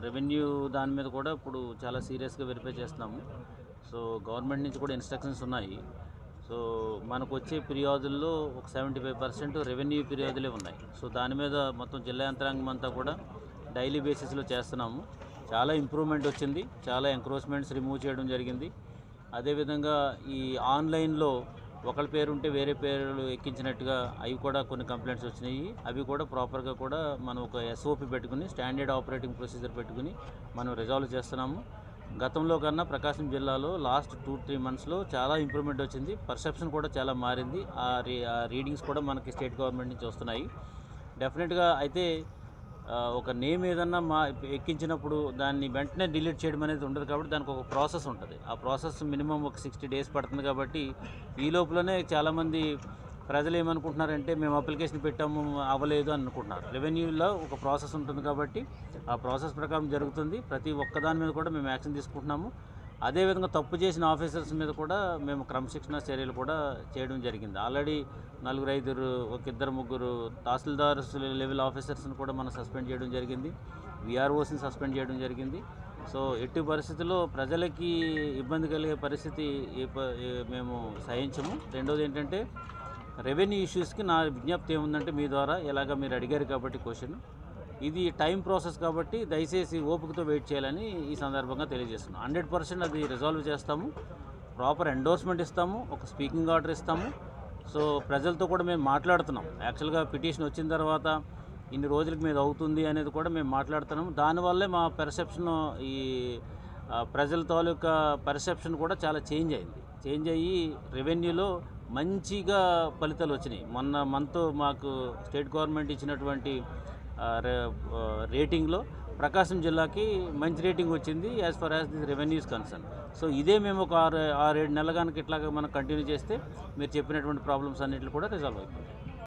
Revenue దాని మీద కూడా ఇప్పుడు చాలా సీరియస్గా వెరిఫై చేస్తున్నాము. సో గవర్నమెంట్ నుంచి కూడా ఇన్స్ట్రక్షన్స్ ఉన్నాయి. సో మనకు వచ్చే ఫిర్యాదుల్లో ఒక సెవెంటీ ఫైవ్ పర్సెంట్ రెవెన్యూ ఫిర్యాదులే ఉన్నాయి. సో దాని మీద మొత్తం జిల్లా యంత్రాంగం అంతా కూడా డైలీ బేసిస్లో చేస్తున్నాము. చాలా ఇంప్రూవ్మెంట్ వచ్చింది. చాలా ఎంక్రోచ్మెంట్స్ రిమూవ్ చేయడం జరిగింది. అదేవిధంగా ఈ ఆన్లైన్లో ఒకళ్ళ పేరు ఉంటే వేరే పేర్లు ఎక్కించినట్టుగా అవి కూడా కొన్ని కంప్లైంట్స్ వచ్చినాయి. అవి కూడా ప్రాపర్గా కూడా మనం ఒక ఎస్ఓపి పెట్టుకుని స్టాండర్డ్ ఆపరేటింగ్ ప్రొసీజర్ పెట్టుకుని మనం రిజాల్వ్ చేస్తున్నాము. గతంలో కన్నా ప్రకాశం జిల్లాలో లాస్ట్ టూ త్రీ మంత్స్లో చాలా ఇంప్రూవ్మెంట్ వచ్చింది. పర్సెప్షన్ కూడా చాలా మారింది. ఆ రీ ఆ రీడింగ్స్ కూడా మనకి స్టేట్ గవర్నమెంట్ నుంచి వస్తున్నాయి. డెఫినెట్గా అయితే ఒక నేమ్ ఏదన్నా మా ఎక్కించినప్పుడు దాన్ని వెంటనే డిలీట్ చేయడం అనేది ఉండదు కాబట్టి దానికి ఒక ప్రాసెస్ ఉంటుంది. ఆ ప్రాసెస్ మినిమం ఒక సిక్స్టీ డేస్ పడుతుంది కాబట్టి ఈ లోపలనే చాలామంది ప్రజలు ఏమనుకుంటున్నారంటే మేము అప్లికేషన్ పెట్టాము అవ్వలేదు అని అనుకుంటున్నారు. రెవెన్యూలో ఒక ప్రాసెస్ ఉంటుంది కాబట్టి ఆ ప్రాసెస్ ప్రకారం జరుగుతుంది. ప్రతి ఒక్కదాని మీద కూడా మేము యాక్షన్ తీసుకుంటున్నాము. అదేవిధంగా తప్పు చేసిన ఆఫీసర్స్ మీద కూడా మేము క్రమశిక్షణ చర్యలు కూడా చేయడం జరిగింది. ఆల్రెడీ నలుగురు ఐదుగురు ఒక ఇద్దరు ముగ్గురు తహసీల్దార్ లెవెల్ ఆఫీసర్స్ని కూడా మనం సస్పెండ్ చేయడం జరిగింది. విఆర్ఓస్ని సస్పెండ్ చేయడం జరిగింది. సో ఎట్టి పరిస్థితుల్లో ప్రజలకి ఇబ్బంది కలిగే పరిస్థితి మేము సహించము. రెండోది ఏంటంటే రెవెన్యూ ఇష్యూస్కి నా విజ్ఞప్తి ఏముందంటే మీ ద్వారా ఇలాగ మీరు అడిగారు కాబట్టి క్వశ్చన్. ఇది టైం ప్రాసెస్ కాబట్టి దయచేసి ఓపికతో వెయిట్ చేయాలని ఈ సందర్భంగా తెలియజేస్తున్నాం. హండ్రెడ్ పర్సెంట్ అది రిజాల్వ్ చేస్తాము. ప్రాపర్ ఎండోర్స్మెంట్ ఇస్తాము. ఒక స్పీకింగ్ ఆర్డర్ ఇస్తాము. సో ప్రజలతో కూడా మేము మాట్లాడుతున్నాం. యాక్చువల్గా పిటిషన్ వచ్చిన తర్వాత ఇన్ని రోజులకి మీద అవుతుంది అనేది కూడా మేము మాట్లాడుతున్నాము. దానివల్లే మా పెర్సెప్షన్ ఈ ప్రజల తాలూకా పెర్సెప్షన్ కూడా చాలా చేంజ్ అయింది. చేంజ్ అయ్యి రెవెన్యూలో మంచిగా ఫలితాలు వచ్చినాయి. మొన్న మంత్ మాకు స్టేట్ గవర్నమెంట్ ఇచ్చినటువంటి రేటింగ్లో ప్రకాశం జిల్లాకి మంచి రేటింగ్ వచ్చింది as far as this revenues concern so ఇదే మేము ఒక ఆరు ఆరు ఏడు నెలల కనుక ఇట్లాగా మనం కంటిన్యూ చేస్తే మీరు చెప్పినటువంటి ప్రాబ్లమ్స్ అన్నింటిలో కూడా రిజాల్వ్ అయిపోతాయి